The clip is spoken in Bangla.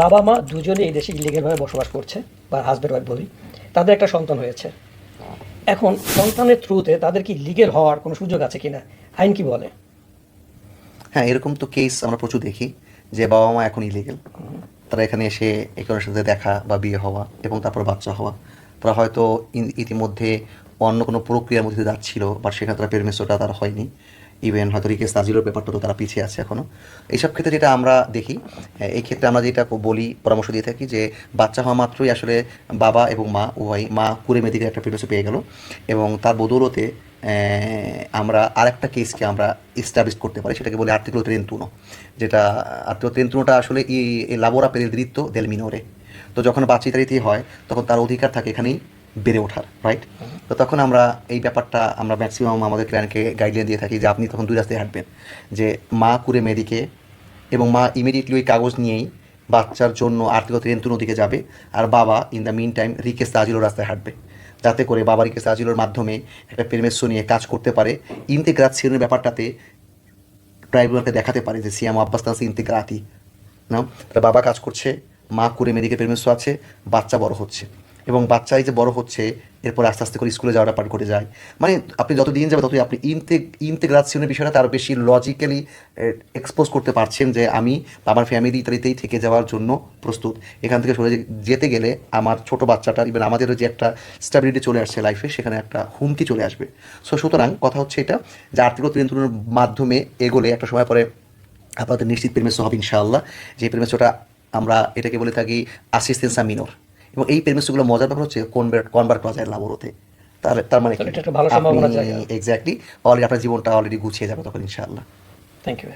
বাবা মা দুজনে এই দেশে ইলিগেলভাবে বসবাস করছে, বা হাজব্যান্ড ওয়াইফ বলি, তাদের একটা সন্তান হয়েছে। এখন সন্তানের থ্রুতে তাদের কি লিগেল হওয়ার কোনো সুযোগ আছে কিনা? আইন কি বলে? হ্যাঁ এরকম তো কেস আমরা প্রচুর দেখি যে বাবা মা এখন ইলিগেল তারা এখানে এসে একজনের সাথে দেখা বা বিয়ে হওয়া এবং তারপর বাচ্চা হওয়া। তারা হয়তো ইতিমধ্যে অন্য কোনো প্রক্রিয়ার মধ্যে যাচ্ছিল বাট সেখানে তারা পেরমেসোটা তার হয়নি। ইভেন হয়তো রিকেশ নাজিরের ব্যাপারটা তো তারা পিছিয়ে আছে এখনও এইসব ক্ষেত্রে যেটা আমরা দেখি আহ, এই ক্ষেত্রে আমরা যেটা বলি পরামর্শ দিয়ে থাকি যে বাচ্চা হওয়া মাত্রই আসলে বাবা এবং মা উভয় মা কুড়ে মেদিকে একটা পেরমেসো পেয়ে গেল। এবং তার বদৌলতে আমরা আরেকটা কেসকে আমরা এস্টাবলিশ করতে পারি সেটাকে বলি আর্টিকেল ট্রেন্তুনো যেটা আর্টিকেল ট্রেন্তুনোটা আসলে ই লাবোরা পেরের দৃত্ব দেল তো যখন বাচ্চিতারিতি হয় তখন তার অধিকার থাকে এখানেই। বেড়ে ওঠার রাইট তো তখন আমরা এই ব্যাপারটা আমরা ম্যাক্সিমাম আমাদের ক্লায়েন্টকে গাইডলাইন দিয়ে থাকি যে আপনি তখন দুই রাস্তায় হাঁটবেন। যে মা কুড়ে মেদিকে এবং মা ইমিডিয়েটলি ওই কাগজ নিয়েই বাচ্চার জন্য আর্থিক রেন্তুনো দিকে যাবে আর বাবা ইন দ্য মিন টাইম রিকেশ তাজিলো রাস্তায় হাঁটবে। যাতে করে বাবা রিকেশ তাজিলোর মাধ্যমে একটা পেরমেসো নিয়ে কাজ করতে পারে ইন্তেগ্রাসিয়নের ব্যাপারটাতে ট্রাইব্যুনালকে দেখাতে পারে যে সিয়াম আব্বাস্তান্সি ইন্তেগ্রাতি না বাবা কাজ করছে, মা করে মেডিকেল পেরমেসো আছে, বাচ্চা বড় হচ্ছে। এবং বাচ্চা এই যে বড় হচ্ছে, এরপর আস্তে আস্তে করে স্কুলে যাওয়াটা পার ঘটে যায়। মানে আপনি যত দিন যাবে ততই আপনি ইনতে ইন্তেগ্রাসিয়নের বিষয়টা তার বেশি লজিক্যালি এক্সপোজ করতে পারছেন যে আমি আমার ফ্যামিলি ইত্যাদিতেই থেকে যাওয়ার জন্য প্রস্তুত। এখান থেকে সরে যেতে গেলে আমার ছোট বাচ্চাটার ইভেন আমাদেরও যে একটা স্ট্যাবিলিটি চলে আসছে লাইফে সেখানে একটা হুমকি চলে আসবে। সো সুতরাং কথা হচ্ছে এটা যে আর্থিক নিয়ন্ত্রণের মাধ্যমে এগোলে একটা সময় পরে আপনাদের নিশ্চিত পেরমেসো হবে ইনশাআল্লাহ। যে পেরমেসোটা আমরা এটাকে বলে থাকি আসিস্টেন্সা মিনর এবং এই পেরমেসোগুলো মজার ব্যাপার হচ্ছে কনভার্ট কনভার্ট করা যায় লাবোরোতে তার তার মানে তাহলে এটা একটা ভালো সম্ভাবনা জায়গা। এক্স্যাক্টলি অলরেডি আপনার জীবনটা অলরেডি গুছিয়ে যাবে তখন ইনশাআল্লাহ। Thank you